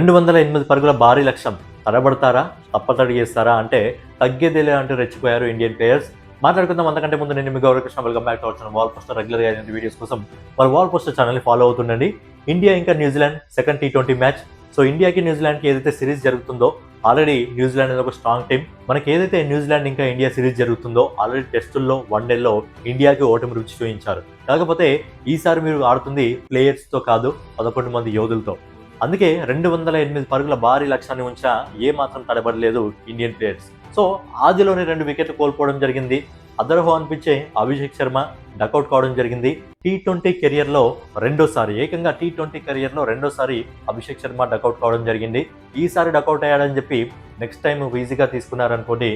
రెండు వందల ఎనిమిది పరుగుల భారీ లక్ష్యం. తరబడతారా తప్పతడి చేస్తారా అంటే తగ్గేదేలే అంటూ రెచ్చిపోయారు ఇండియన్ ప్లేయర్స్. మాట్లాడుకుందాం అంతకంటే ముందు నేను మీ Gaurav Krishna welcome back to our wall poster. రెగ్యులర్గా అయిన వీడియోస్ కోసం మరి వాల్ పోస్టర్ ఛానల్ని ఫాలో అవుతుండండి. ఇండియా ఇంకా New Zealand second T twenty match. So ఇండియాకి న్యూజిలాండ్కి ఏదైతే సిరీస్ జరుగుతుందో ఆల్రెడీ న్యూజిలాండ్ అనేది ఒక స్ట్రాంగ్ టీం మనకి ఏదైతే న్యూజిలాండ్ ఇంకా ఇండియా సిరీస్ జరుగుతుందో ఆల్రెడీ టెస్టుల్లో వన్ డేలో ఇండియాకి ఓటమి రుచి చూపించారు. కాకపోతే ఈసారి మీరు ఆడుతుంది ప్లేయర్స్తో కాదు పదకొండు మంది యోధులతో. అందుకే రెండు వందల ఎనిమిది పరుగుల భారీ లక్ష్యాన్ని ఉంచినా ఏమాత్రం తడబడలేదు ఇండియన్ ప్లేయర్స్. సో ఆదిలోనే రెండు వికెట్లు కోల్పోవడం జరిగింది. అదర్హో అనిపించే అభిషేక్ శర్మ డకౌట్ కావడం జరిగింది. టీ ట్వంటీ కెరియర్లో రెండోసారి ఏకంగా టీ ట్వంటీ కెరియర్లో రెండోసారి అభిషేక్ శర్మ డకౌట్ కావడం జరిగింది. ఈసారి డకౌట్ అయ్యాడని చెప్పి నెక్స్ట్ టైం ఈజీగా తీసుకున్నారనుకోండి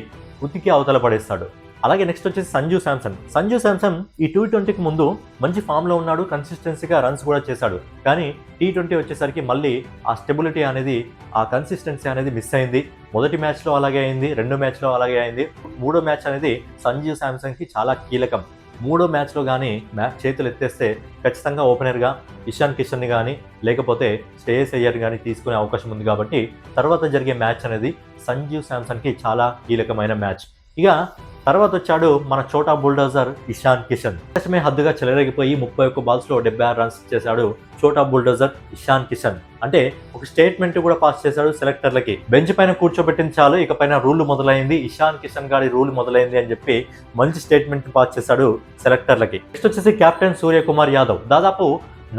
ఉతికి అవతల పడేస్తాడు. అలాగే నెక్స్ట్ వచ్చేసి సంజు శాంసన్. సంజు శాంసన్ ఈ టూ ట్వంటీకి ముందు మంచి ఫామ్లో ఉన్నాడు కన్సిస్టెన్సీగా రన్స్ కూడా చేశాడు. కానీ టీ ట్వంటీ వచ్చేసరికి మళ్ళీ ఆ స్టెబిలిటీ అనేది ఆ కన్సిస్టెన్సీ అనేది మిస్ అయింది. మొదటి మ్యాచ్లో అలాగే అయింది రెండో మ్యాచ్లో అలాగే అయింది. మూడో మ్యాచ్ అనేది సంజు శాంసన్కి చాలా కీలకం. మూడో మ్యాచ్లో కానీ మ్యాచ్ చేతులు ఎత్తేస్తే ఖచ్చితంగా ఓపెనర్గా ఇషాన్ కిషన్ని కానీ లేకపోతే శ్రేయస్ అయ్యర్ కానీ తీసుకునే అవకాశం ఉంది కాబట్టి తర్వాత జరిగే మ్యాచ్ అనేది సంజీవ్ శాంసన్కి చాలా కీలకమైన మ్యాచ్ ఇక తర్వాత వచ్చాడు మన చోటా బుల్డోజర్ ఇషాన్ కిషన్. కోసమే హద్దుగా చెలరేగిపోయి ముప్పై ఒక్క బాల్స్లో డెబ్బై ఆరు రన్స్ చేశాడు చోటా బుల్డోజర్ ఇషాన్ కిషన్. అంటే ఒక స్టేట్మెంట్ కూడా పాస్ చేశాడు సెలెక్టర్లకి. బెంచ్ పైన కూర్చోబెట్టిన చాలు ఇక పైన రూల్ మొదలైంది ఇషాన్ కిషన్ గారి రూల్ మొదలైంది అని చెప్పి మంచి స్టేట్మెంట్ పాస్ చేశాడు సెలెక్టర్లకి. నెక్స్ట్ వచ్చేసి కెప్టెన్ సూర్యకుమార్ యాదవ్. దాదాపు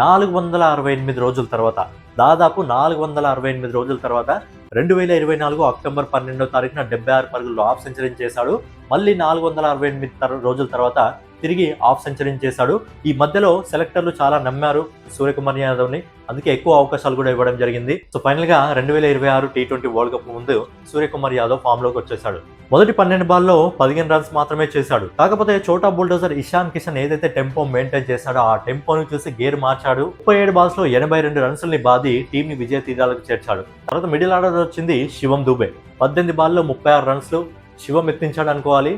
నాలుగు వందల అరవై ఎనిమిది రోజుల తర్వాత దాదాపు నాలుగు వందల అరవై ఎనిమిది రోజుల తర్వాత రెండు వేల ఇరవై నాలుగు అక్టోబర్ పన్నెండో తారీఖున డెబ్బై ఆరు పరుగుల్లో హాఫ్ సెంచరీ చేశాడు. మళ్ళీ నాలుగు వందల అరవై ఎనిమిది రోజుల తర్వాత తిరిగి హాఫ్ సెంచరీ చేశాడు. ఈ మధ్యలో సెలెక్టర్లు చాలా నమ్మారు సూర్యకుమార్ యాదవ్ని. అందుకే ఎక్కువ అవకాశాలు కూడా ఇవ్వడం జరిగింది. సో ఫైనల్గా రెండు వేల ఇరవై ఆరు టీ ట్వంటీ వరల్డ్ కప్ ముందు సూర్యకుమార్ యాదవ్ ఫామ్లోకి వచ్చేసాడు మొదటి పన్నెండు బాల్లో పదిహేను రన్స్ మాత్రమే చేశాడు. కాకపోతే చోటా బుల్డోజర్ ఇషాన్ కిషన్ ఏదైతే టెంపో మెయింటైన్ చేశాడో ఆ టెంపోని చూసి గేర్ మార్చాడు. ముప్పై ఏడు బాల్స్లో ఎనభై రెండు రన్స్ బాది టీంని విజయ తీరాలకు చేర్చాడు. తర్వాత మిడిల్ ఆర్డర్ వచ్చింది శివం దుబే. పద్దెనిమిది బాల్లో ముప్పై ఆరు రన్స్లు శివం ఎత్తించాడు అనుకోవాలి.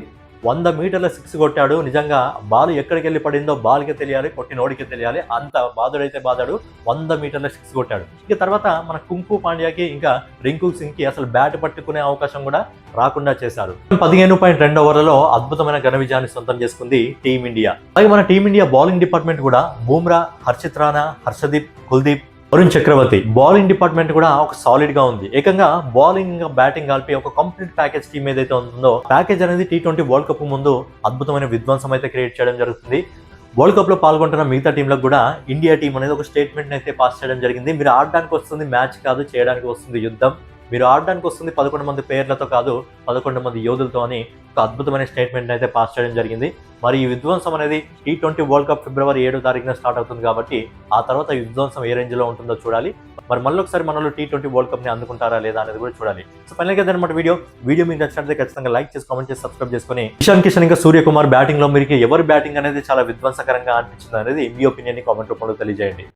వంద మీటర్ల సిక్స్ కొట్టాడు. నిజంగా బాల్ ఎక్కడికి వెళ్ళి పడిందో బాల్కి తెలియాలి కొట్టినోడికి తెలియాలి. అంత బాధుడైతే బాధాడు వంద మీటర్ల సిక్స్ కొట్టాడు. ఇక తర్వాత మన కుంకు పాండ్యాకి ఇంకా రింకు సింగ్కి అసలు బ్యాట్ పట్టుకునే అవకాశం కూడా రాకుండా చేశారు. పదిహేను పాయింట్ రెండు ఓవర్లలో అద్భుతమైన ఘన విజయాన్ని సొంతం చేసుకుంది టీమిండియా. అలాగే మన టీమిండియా బౌలింగ్ డిపార్ట్మెంట్ కూడా బూమ్రా హర్షిత్ రాణా హర్షదీప్ కుల్దీప్ వరుణ్ చక్రవర్తి బౌలింగ్ డిపార్ట్మెంట్ కూడా ఒక సాలిడ్గా ఉంది. ఏకంగా బౌలింగ్ బ్యాటింగ్ కలిపి ఒక కంప్లీట్ ప్యాకేజ్ టీమ్ ఏదైతే ఉందో ప్యాకేజ్ అనేది టీ ట్వంటీ వరల్డ్ కప్ ముందు అద్భుతమైన విధ్వంసం అయితే క్రియేట్ చేయడం జరుగుతుంది. వరల్డ్ కప్లో పాల్గొంటున్న మిగతా టీంలకు కూడా ఇండియా టీం అనేది ఒక స్టేట్మెంట్ అయితే పాస్ చేయడం జరిగింది. మీరు ఆడడానికి వస్తుంది మ్యాచ్ కాదు చేయడానికి వస్తుంది యుద్ధం. మీరు ఆడడానికి వస్తుంది పదకొండు మంది పేర్లతో కాదు పదకొండు మంది యోధులతో అని ఒక అద్భుతమైన స్టేట్మెంట్ అయితే పాస్ చేయడం జరిగింది. మరి ఈ విధ్వంసం అనేది టీ ట్వంటీ వరల్డ్ కప్ ఫిబ్రవరి ఏడో తారీఖున స్టార్ట్ అవుతుంది కాబట్టి ఆ తర్వాత ఈ విధ్వంసం ఏ రేంజ్లో ఉంటుందో చూడాలి. మరి మళ్ళీ ఒకసారి మనలో టీ ట్వంటీ వరల్డ్ కప్ని అందుకుంటారా లేదా అనేది కూడా చూడాలి. సో ఫైనల్ అనమాట వీడియో. వీడియో మీకు నచ్చినట్లయితే ఖచ్చితంగా లైక్ చేసి కామెంట్ చేసి సబ్స్క్రైబ్ చేసుకుని ఇషాన్ కిషన్ ఇంకా సూర్యకుమార్ బ్యాటింగ్లో మీకు ఎవరి బ్యాటింగ్ అనేది చాలా విధ్వంసకరంగా అనిపించింది అనేది మీ ఒపీనియన్ కామెంట్ రూపంలో తెలియజేయండి.